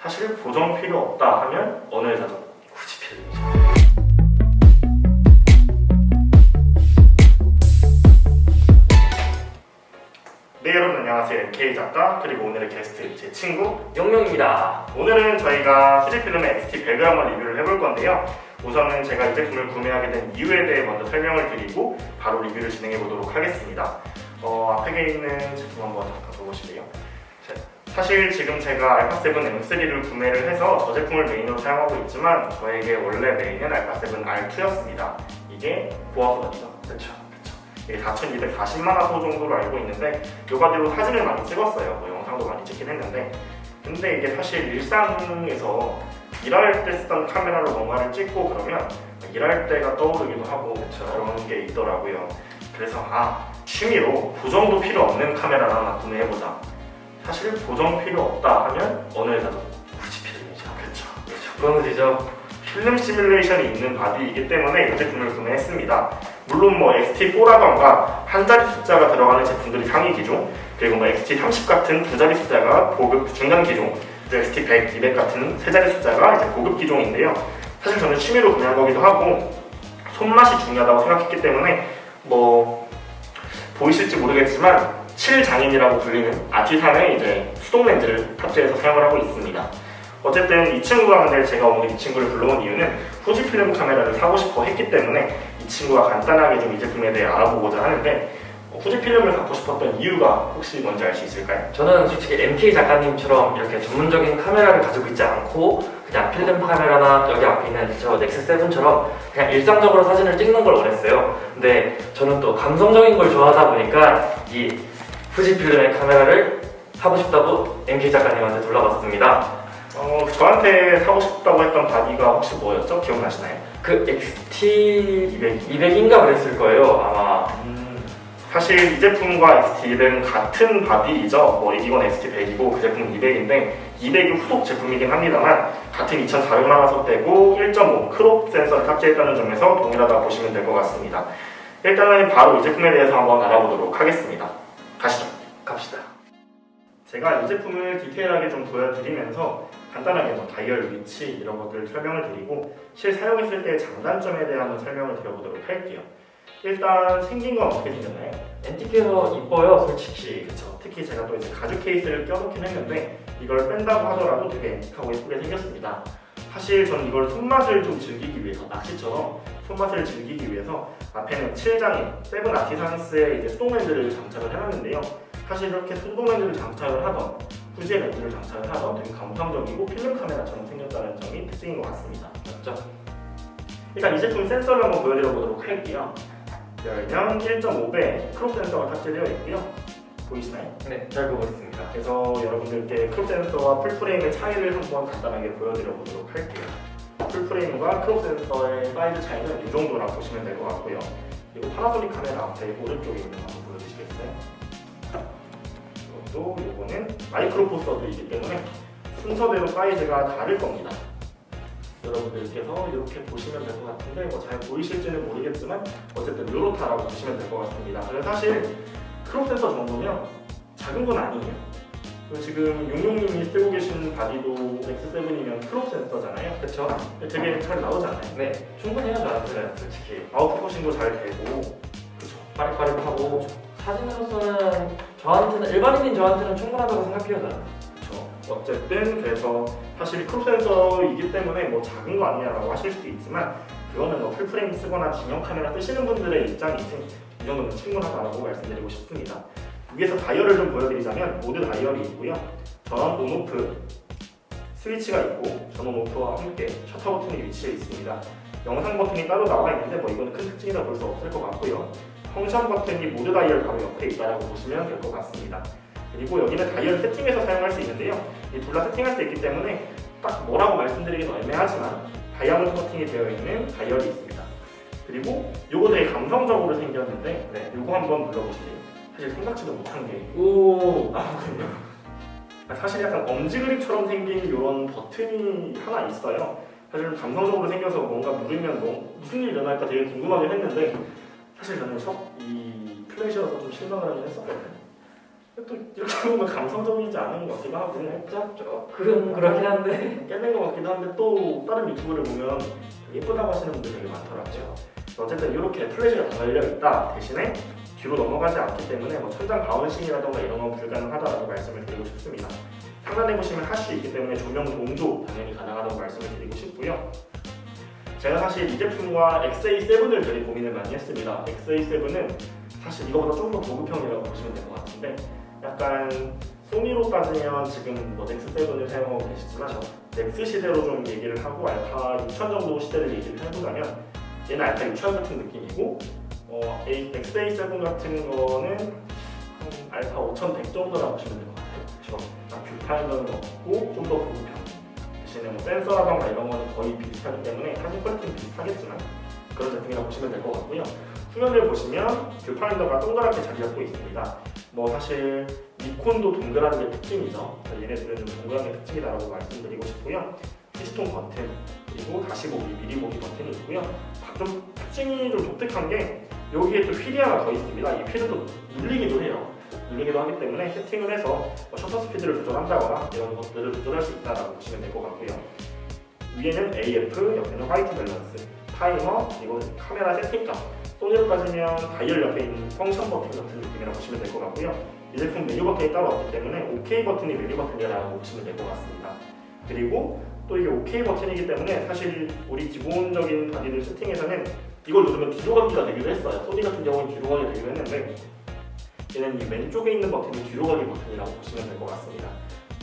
사실 보정 필요 없다 하면 어느 회사죠? 굳이 필름이죠. 네 여러분 안녕하세요 MK 작가 그리고 오늘의 게스트 제 친구 영명입니다. 오늘은 저희가 후지필름의 XT100을 한번 리뷰를 해볼 건데요 우선은 제가 이 제품을 구매하게 된 이유에 대해 먼저 설명을 드리고 바로 리뷰를 진행해 보도록 하겠습니다 어, 앞에 있는 제품 한번 잠깐 보실래요? 자, 사실 지금 제가 알파7 M3를 구매를 해서 저 제품을 메인으로 사용하고 있지만 저에게 원래 메인은 알파7 R2였습니다 이게 고화 버전이죠 그렇죠. 이게 4,240만 화소 정도로 알고 있는데 요가대로 사진을 많이 찍었어요. 뭐 영상도 많이 찍긴 했는데 근데 이게 사실 일상에서 일할 때 쓰던 카메라로 뭔가를 찍고 그러면 일할 때가 떠오르기도 하고 그런 게 있더라고요. 그래서 아 취미로 보정도 필요 없는 카메라를 하나 구매해보자. 사실 보정 필요 없다 하면 어느 회사죠? 굳이 필름이죠. 그렇죠. 그거는이죠. 필름 시뮬레이션이 있는 바디이기 때문에 이 제품을 구매했습니다. 물론 뭐 XT4라던가 한 자리 숫자가 들어가는 제품들이 상위 기종, 그리고 뭐 XT30 같은 두 자리 숫자가 고급 중간 기종, 그리고 XT100, 200 같은 세 자리 숫자가 이제 고급 기종인데요. 사실 저는 취미로 구매한 거기도 하고 손맛이 중요하다고 생각했기 때문에 뭐 보이실지 모르겠지만 7장인이라고 불리는 아티산의 이제 수동 렌즈를 탑재해서 사용을 하고 있습니다. 어쨌든 이 친구가 근데 제가 오늘 이 친구를 불러온 이유는 후지필름 카메라를 사고 싶어 했기 때문에 이 친구가 간단하게 좀 이 제품에 대해 알아보고자 하는데 어, 후지필름을 갖고 싶었던 이유가 혹시 뭔지 알 수 있을까요? 저는 솔직히 MK 작가님처럼 이렇게 전문적인 카메라를 가지고 있지 않고 그냥 필름 카메라나 여기 앞에 있는 저 넥스 7처럼 그냥 일상적으로 사진을 찍는 걸 원했어요. 근데 저는 또 감성적인 걸 좋아하다 보니까 이 후지 필름의 카메라를 사고 싶다고 MK 작가님한테 둘러봤습니다. 어, 저한테 사고 싶다고 했던 바디가 혹시 뭐였죠? 기억나시나요? 그 XT 200. 200인가 그랬을 거예요 아마. 음, 사실 이 제품과 XT200은 같은 바디이죠. 뭐 이건 XT100이고 그 제품은 200인데 200이 후속 제품이긴 합니다만 같은 2400만 화소대고 1.5 크롭 센서를 탑재했다는 점에서 동일하다고 보시면 될 것 같습니다. 일단은 바로 이 제품에 대해서 한번 알아보도록 하겠습니다. 제가 이 제품을 디테일하게 좀 보여드리면서 간단하게 뭐 다이얼 위치 이런 것들을 설명을 드리고 실 사용했을 때의 장단점에 대한 설명을 드려보도록 할게요. 일단 생긴 건 어떻게 생겼나요? 앤티크에서 이뻐요 솔직히. 그쵸. 특히 제가 또 이제 가죽 케이스를 껴놓긴 했는데 이걸 뺀다고 하더라도 되게 앤틱하고 예쁘게 생겼습니다. 사실 저는 이걸 손맛을 좀 즐기기 위해서 낚시처럼 손맛을 즐기기 위해서 앞에는 7장인 세븐 아티산스의 이제 렌즈를 장착을 해놨는데요. 사실 이렇게 렌즈를 장착을 하던 후지의 렌즈를 장착을 하던 되게 감성적이고 필름 카메라처럼 생겼다는 점이 특징인 것 같습니다. 맞죠? 일단 이 제품 센서를 한번 보여드려 보도록 할게요. 열면 1.5배 크롭 센서가 탑재되어 있고요. 보이시나요? 네, 잘 보고 있습니다. 그래서 여러분들께 크롭 센서와 풀프레임의 차이를 한번 간단하게 보여드려 보도록 할게요. 풀프레임과 크롭 센서의 사이즈 차이는 이 정도라 보시면 될 것 같고요. 그리고 파나소닉 카메라 앞에 오른쪽에 있는 거 한번 보여주시겠어요? 이것도 이거는 마이크로 포서드이기 때문에 순서대로 사이즈가 다를 겁니다. 여러분들께서 이렇게 보시면 될 것 같은데 뭐 잘 보이실지는 모르겠지만 어쨌든 요렇다라고 보시면 될 것 같습니다. 그래서 사실 크롭 센서 정도면 작은 건 아니에요. 지금 용용님이 쓰고 계신 바디도 X7이면 크롭 센서잖아요. 그쵸? 되게 잘 나오잖아요. 네, 충분히 해요 저한테는 솔직히. 아웃포커싱도 잘 되고 그렇죠. 빠릿빠릿하고 사진으로서는 저한테는 일반인인 저한테는 충분하다고 생각해요 저는. 그렇죠. 어쨌든 그래서 사실 크롭 센서이기 때문에 뭐 작은 거 아니냐라고 하실 수도 있지만 그거는 뭐 풀프레임 쓰거나 중형 카메라 쓰시는 분들의 입장이지 이 정도면 충분하다고 말씀드리고 싶습니다. 위에서 다이얼을 좀 보여드리자면 모두 다이얼이 있고요. 전원 온오프 스위치가 있고 전원 오프와 함께 셔터 버튼이 위치해 있습니다. 영상 버튼이 따로 나와 있는데 뭐 이거는 큰 특징이라 볼 수 없을 것 같고요. 펑션 버튼이 모두 다이얼 바로 옆에 있다라고 보시면 될 것 같습니다. 그리고 여기는 다이얼 세팅해서 사용할 수 있는데요. 이 둘 다 세팅할 수 있기 때문에 딱 뭐라고 말씀드리기는 애매하지만 다이아몬드 버튼이 되어 있는 다이얼이 있습니다. 그리고 요거 되게 감성적으로 생겼는데 네. 요거 한번 눌러보실래요? 사실 생각지도 못한 게 오. 나오거든요. 아, 사실 약간 엄지 그립처럼 생긴 이런 버튼이 하나 있어요. 사실 감성적으로 생겨서 뭔가 누르면 뭐 무슨 일이 일어날까 되게 궁금하긴 했는데 사실 저는 첫, 이 플래시여서 좀 실망을 하긴 했었거든요. 또 이렇게 보면 감성적이지 않은 것 같기도 하고 살짝 조금 그렇긴 한데 깨는 것 같기도 한데 또 다른 유튜브를 보면 예쁘다고 하시는 분들 되게 많더라고요. 어쨌든 이렇게 플래시가 달려 있다 대신에 뒤로 넘어가지 않기 때문에 뭐 천장 바운싱이라던가 이런 건 불가능하다라고 말씀을 드리고 싶습니다. 상단에 보시면 할수 있기 때문에 조명 동조 당연히 가능하다고 말씀을 드리고 싶고요. 제가 사실 이 제품과 XA7을 되게 고민을 많이 했습니다. XA7은 사실 이거보다 좀더 고급형이라고 보시면 될 것 같은데 약간 소니로 따지면 지금 뭐 넥스7을 사용하고 계시지만 넥스 시대로 좀 얘기를 하고 알파 6000 정도 시대를 얘기를 해보자면 얘는 알파 6000 같은 느낌이고 어, A- XA7 같은 거는 한 알파 5100 정도라고 보시면 될 것 같아요. 그렇죠. 뷰파이너는 없고 좀 더 고급형 대신에 뭐 센서라던가 이런 거는 거의 비슷하기 때문에 사진 퀄리티는 비슷하겠지만 그런 제품이라고 보시면 될 것 같고요. 후면을 보시면 뷰파인더가 동그랗게 자리 잡고 있습니다. 뭐 사실 니콘도 동그란 게 특징이죠. 얘네들은 좀 동그란 게 특징이다라고 말씀드리고 싶고요. 피스톤 버튼 그리고 다시 보기, 미리 보기 버튼이 있고요. 좀 특징이 좀 독특한 게 여기에 또 휠이 하나 더 있습니다. 이또 눌리기도 해요. 눌리기도 하기 때문에 세팅을 해서 뭐 셔터 스피드를 조절한다거나 이런 것들을 조절할 수 있다라고 보시면 될 것 같고요. 위에는 AF, 옆에는 화이트 밸런스, 타이머, 그리고 카메라 세팅점. 소니로 따지면 다이얼 옆에 있는 펑션 버튼 같은 느낌이라고 보시면 될 것 같고요. 이 제품 메뉴 버튼이 따로 없기 때문에 OK 버튼이 메뉴 버튼이라고 보시면 될 것 같습니다. 그리고 또 이게 OK 버튼이기 때문에 사실 우리 기본적인 바디들 세팅에서는 이걸 누르면 뒤로 가기가 되기도 했어요. 소니 같은 경우는 뒤로 가게 되기도 했는데 얘는 이 왼쪽에 있는 버튼이 뒤로 가기 버튼이라고 보시면 될 것 같습니다.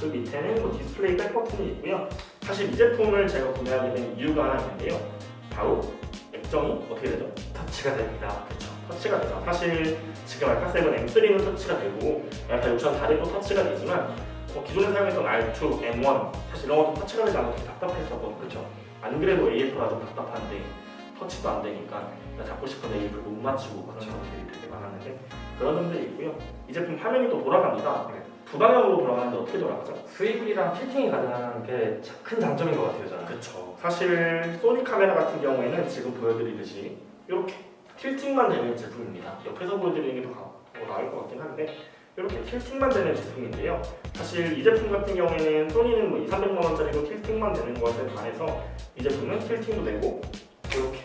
그 밑에는 뭐 디스플레이 백 버튼이 있고요. 사실 이 제품을 제가 구매하게 된 이유가 하나 있는데요. 바로 액정이 어떻게 되죠? 터치가 됩니다. 그렇죠. 터치가 되죠. 사실 지금 알파7 M3는 터치가 되고 알파6000 다리도 터치가 되지만 어, 기존에 사용했던 R2, M1 사실 이런 것도 터치가 되지 않아서 되게 답답했었거든요. 그렇죠. 안 그래도 AF가 좀 답답한데 터치도 안 되니까 내가 잡고 싶은 AF를 못 맞추고 그런. 점들이 되게 많았는데 그런 점들이 있고요. 이 제품 화면이 또 돌아갑니다. 네. 두 방향으로 돌아가는데 어떻게 돌아가죠? 스위블이랑 틸팅이 가능한 게 큰 장점인 것 같아요 저는. 그렇죠. 사실 소니 카메라 같은 경우에는 지금 보여드리듯이 이렇게 틸팅만 되는 제품입니다. 옆에서 보여드리는 게 더 나을 것 같긴 한데 이렇게 틸팅만 되는 제품인데요. 사실 이 제품 같은 경우에는 소니는 뭐 2, 300만 원짜리로 틸팅만 되는 것에 반해서 이 제품은 틸팅도 되고 이렇게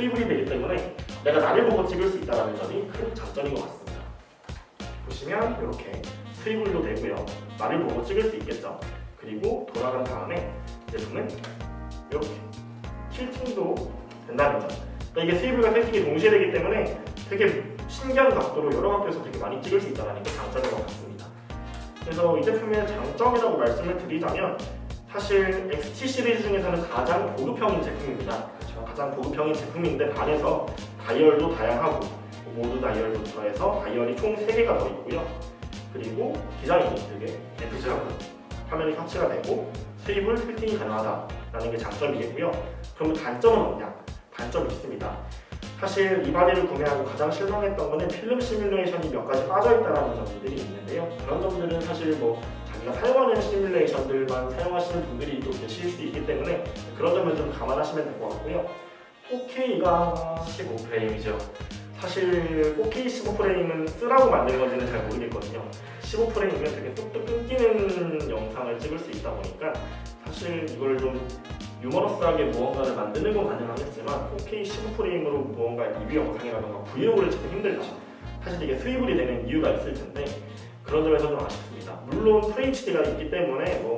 스위블이 되기 때문에 내가 나를 보고 찍을 수 있다는 점이 큰 장점인 것 같습니다. 보시면 이렇게 스위블도 되고요. 나를 보고 찍을 수 있겠죠. 그리고 돌아간 다음에 제품은 이렇게 틸팅도 된다는 점. 그러니까 이게 스위블과 틸팅이 동시에 되기 때문에 되게 신기한 각도로 여러 각도에서 되게 많이 찍을 수 있다는 게 장점인 것 같습니다. 그래서 이 제품의 장점이라고 말씀을 드리자면 사실 XT 시리즈 중에서는 가장 고급형인 제품입니다. 가장 고급형인 제품인데 반해서 다이얼도 다양하고 모드 다이얼도 더해서 다이얼이 총 3개가 더 있고요. 그리고 디자인이 되게 예쁘죠. 화면이 터치가 되고 스위블 필팅이 가능하다라는 게 장점이겠고요. 그러면 단점은 없냐? 단점이 있습니다. 사실 이 바디를 구매하고 가장 실망했던 거는 필름 시뮬레이션이 몇 가지 빠져있다는 점들이 있는데요. 그런 점들은 사실 뭐 자기가 사용하는 시뮬레이션들만 사용하시는 분들이 또 계실 수 있기 때문에 그런 점을 좀 감안하시면 될 것 같고요. 4K가 15프레임이죠. 사실 4K 15프레임은 쓰라고 만든 건지는 잘 모르겠거든요. 15프레임이면 되게 뚝뚝 끊기는 영상을 찍을 수 있다 보니까 사실 이걸 좀 유머러스하게 무언가를 만드는 건 가능하겠지만 4K 15프레임으로 무언가 리뷰 영상이라던가 브이로그를 찍기 힘들죠. 사실 이게 수입이 되는 이유가 있을 텐데 그런 점에서 좀 아쉽습니다. 물론 FHD가 있기 때문에 뭐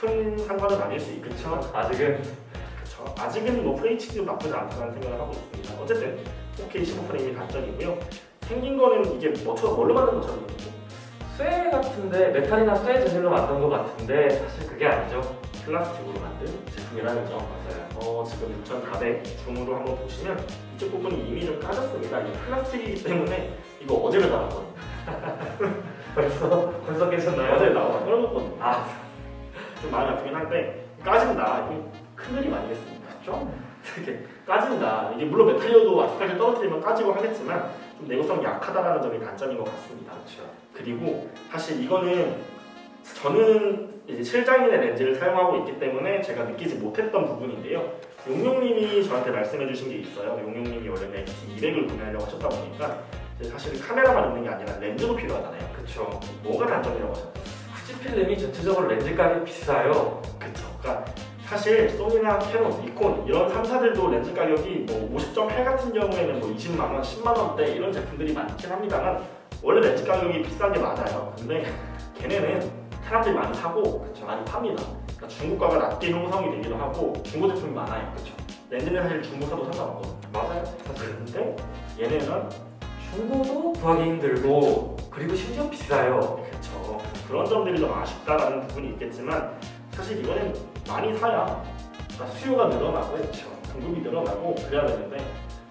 큰 상관은 아닐 수 있겠지만 아직은 그렇죠. 아직은 뭐 FHD도 나쁘지 않다는 생각을 하고 있습니다. 어쨌든 4K 15프레임이 단점이고요. 생긴 거는 이게 뭐처럼 뭘로 만든 것처럼? 쇠 같은데 메탈이나 쇠 재질로 만든 것 같은데 사실 그게 아니죠. 플라스틱으로 만든 제품이라는 점. 맞아요. 어, 지금 6,400 줌으로 한번 보시면 이쪽 부분이 이미 좀 까졌습니다. 이 플라스틱이기 때문에 이거 어제를 나왔거든요. 벌써 벌써 깨셨나요? 어제 나와서 떨어졌거든요. 아좀 마음이 아프긴 한데 까진다. 이게 큰 그림 아니겠습니까? 좀 되게 까진다. 이게 물론 메탈이어도 아스팔트 떨어뜨리면 까지고 하겠지만 좀 내구성이 약하다라는 점이 단점인 것 같습니다. 그렇죠. 그리고 사실 이거는 저는 이제 실장인의 렌즈를 사용하고 있기 때문에 제가 느끼지 못했던 부분인데요. 용용님이 저한테 말씀해 주신 게 있어요. 용용님이 원래 는 X200을 구매하려고 하셨다 보니까 사실 카메라만 있는 게 아니라 렌즈도 필요하잖아요. 그쵸. 뭐가 단점이라고 하죠? 후지 필름이 전체적으로 렌즈 값이 비싸요. 그쵸. 그러니까 사실 소니나 캐논, 니콘 이런 3사들도 렌즈 가격이 뭐 50.8 같은 경우에는 뭐 20만 원, 10만 원대 이런 제품들이 많긴 합니다만 원래 렌즈 가격이 비싼 게 많아요. 근데 걔네는 사람들이 많이 사고 그쵸. 많이 팝니다. 그러니까 중고가가 낮게 형성이 되기도 하고 중고 제품이 많아요. 그쵸. 렌즈는 사실 중고 사도 상관없거든요. 맞아요. 사실. 근데 얘네는 중고도 구하기 힘들고 그리고 심지어 비싸요. 그쵸. 그런 점들이 좀 아쉽다라는 부분이 있겠지만 사실 이거는 많이 사야 수요가 늘어나고 그쵸. 공급이 늘어나고 그래야 되는데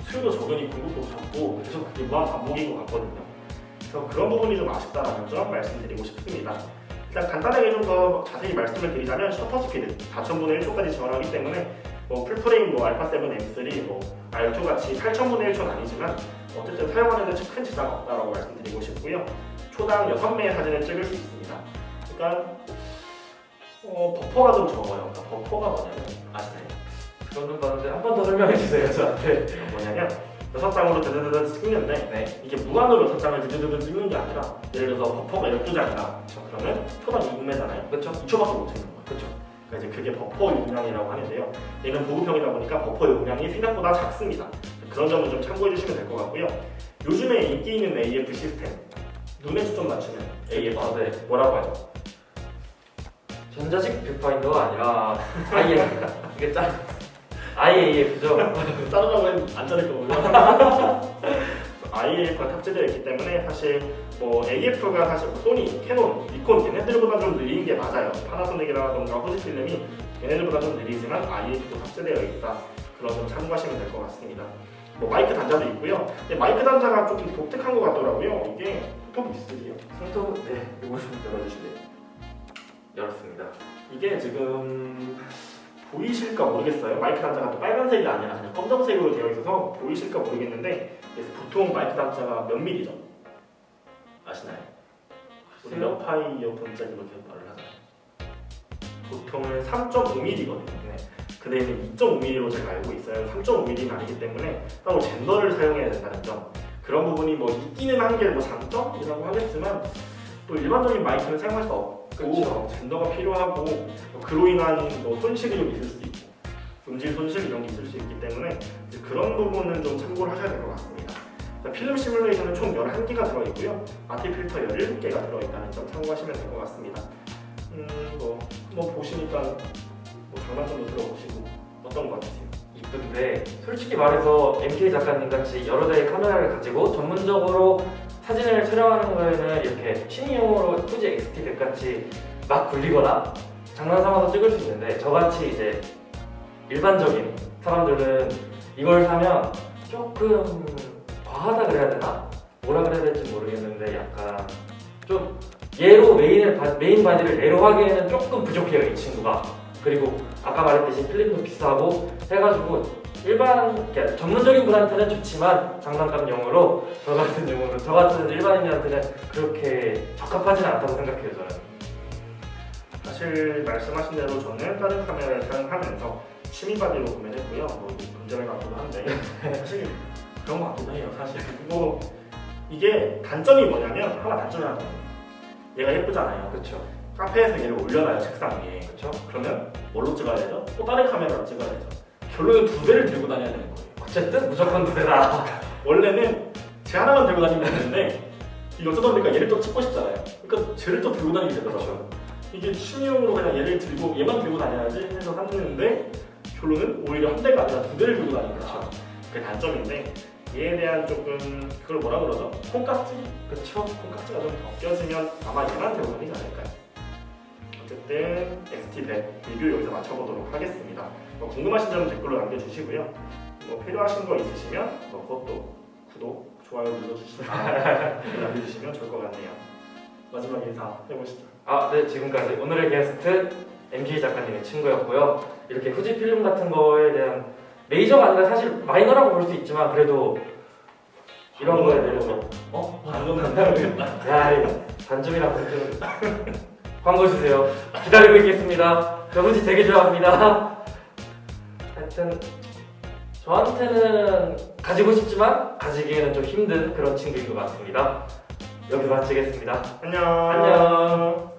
수요도 적으니 공급도 적고 계속 그게 무한 반복인 것 같거든요. 그래서 그런 부분이 좀 아쉽다라는 점 말씀드리고 싶습니다. 일단 간단하게 좀 더 자세히 말씀을 드리자면 셔터 스피드 4,000분의 1초까지 지원하기 때문에 뭐 풀프레임 뭐 알파 7 M3 뭐 R2 같이 8,000분의 1초는 아니지만 어쨌든 사용하는 데 큰 지장 없다라고 말씀드리고 싶고요. 초당 6매의 사진을 찍을 수 있습니다. 그러니까 어, 버퍼가 좀 적어요. 그러니까 버퍼가 뭐냐면 아시나요? 그거는 봤는데 한 번 더 설명해 주세요 저한테. 뭐냐면 여섯 장으로 드드드드 찍는데 네. 이게 무한으로 여섯 장을 드드드드 찍는 게 아니라 예를 들어서 버퍼가 12장이다. 그러면 초당 2분매잖아요. 그쵸. 2초밖에 못 찍는 거예요. 그쵸. 그러니까 이제 그게 버퍼 용량이라고 하는데요. 얘는 보급형이다 보니까 버퍼 용량이 생각보다 작습니다. 그런 점은 좀 참고해 주시면 될 것 같고요. 요즘에 인기 있는 AF 시스템 눈에 초점 맞추면 AF 아, 네. 뭐라고 하죠? 전자식 뷰파인더가 아니라 IF 이게 짜 IAF죠. 자르라고 했는데 안 자를 거고요. IAF가 탑재되어 있기 때문에 사실 뭐 AF가 사실 뭐 소니, 캐논, 니콘 얘네들보다 좀 느린 게 맞아요. 파나소닉이라던가 후지필름이 얘네들보다 좀 느리지만 IAF도 탑재되어 있다. 그런 점 참고하시면 될 것 같습니다. 뭐 마이크 단자도 있고요. 근데 마이크 단자가 조금 독특한 것 같더라고요. 이게 톱 있으세요? 손톱 네 이거 좀 열어주실래요? 열었습니다. 이게 지금 보이실까 모르겠어요. 마이크 단자가 또 빨간색이 아니라 그냥 검정색으로 되어 있어서 보이실까 모르겠는데 그래서 보통 마이크 단자가 몇 미리죠? 아시나요? 우리 몇 파이 이어폰 짜리 이렇게 말을 하잖아요. 보통은 3.5mm거든요. 네. 근데 이제 2.5mm로 제가 알고 있어요. 3.5mm는 아니기 때문에 따로 젠더를 사용해야 된다는 점. 그런 부분이 뭐 있기는 한 게 뭐 장점이라고 하겠지만 또 일반적인 마이크는 사용할 수 없고 그쵸. 젠더가 필요하고 뭐 그로 인한 뭐 손실이 좀 있을 수도 있고 음질 손실 이런 게 있을 수 있기 때문에 그런 부분은 좀 참고를 하셔야 될 것 같습니다. 자, 필름 시뮬레이션은 총 11개가 들어있고요. 아티 필터 17개가 들어있다는 점 참고하시면 될 것 같습니다. 음, 뭐, 뭐 보시니까 뭐 장단점도 들어보시고 어떤 것 같으세요? 이쁜데 솔직히 말해서 MK 작가님 같이 여러 대의 카메라를 가지고 전문적으로 사진을 촬영하는 거에는 이렇게 취미용으로 후지 XT100 같이 막 굴리거나 장난 삼아서 찍을 수 있는데 저같이 이제 일반적인 사람들은 이걸 사면 조금 과하다 그래야 되나? 뭐라 그래야 될지 모르겠는데 약간 좀 얘로 메인을 바- 메인 바디를 얘로 하기에는 조금 부족해요 이 친구가 그리고 아까 말했듯이 필름도 비싸고 해가지고 일반 그러니까 전문적인 분한테는 좋지만 장난감용으로 저 같은 용으로 저 같은 일반인한테는 그렇게 적합하진 않다고 생각해요 저는 사실 말씀하신 대로 저는 다른 카메라를 사용하면서 취미 바디로 구매했고요. 뭐 문제를 갖기도 한데 사실 그런 것 같기도 해요. 사실 뭐 이게 단점이 뭐냐면 하나 단점이 하나. 얘가 예쁘잖아요. 그렇죠 카페에서 얘를 올려놔요 책상 위에. 그렇죠 그러면 뭘로 찍어야 되죠? 또 다른 카메라로 찍어야 되죠. 결국엔 두 대를 들고 다녀야 되는 거예요. 어쨌든 무조건 두 대다 원래는 제 하나만 들고 다니면 되는데 이거 어쩌다 보니까 얘를 또 찍고 싶잖아요. 그러니까 쟤를 또 들고 다니게 되더라고요. 이게 취미용으로 그냥 얘를 들고 얘만 들고 다녀야지 해서 샀는데 결론은 오히려 한 대가 아니라 두 대를 들고 다니는 거죠. 그게 단점인데 얘에 대한 조금 그걸 뭐라 그러죠? 콩깍지? 그렇죠 콩깍지가 좀 벗겨지면 아마 얘만 들고 다니지 않을까요? 어쨌든 XT100 리뷰 여기서 마쳐보도록 하겠습니다. 뭐 궁금하신 점은 댓글로 남겨주시고요. 뭐 필요하신 거 있으시면 뭐 그것도 구독, 좋아요 눌러주시면 남겨주시면 좋을 것 같네요. 마지막 인사 해보시죠. 아, 네, 지금까지 오늘의 게스트 MG 작가님의 친구였고요. 이렇게 후지 필름 같은 거에 대한 메이저가 아니라 사실 마이너라고 볼 수 있지만 그래도 이런 거에 대해서 어? 방금 한다면 야, 이거 단점이라고 좀 광고 주세요. 기다리고 있겠습니다. 저 후지 되게 좋아합니다. 하여튼 저한테는 가지고 싶지만 가지기에는 좀 힘든 그런 친구인 것 같습니다. 여기서 마치겠습니다. 안녕. 안녕.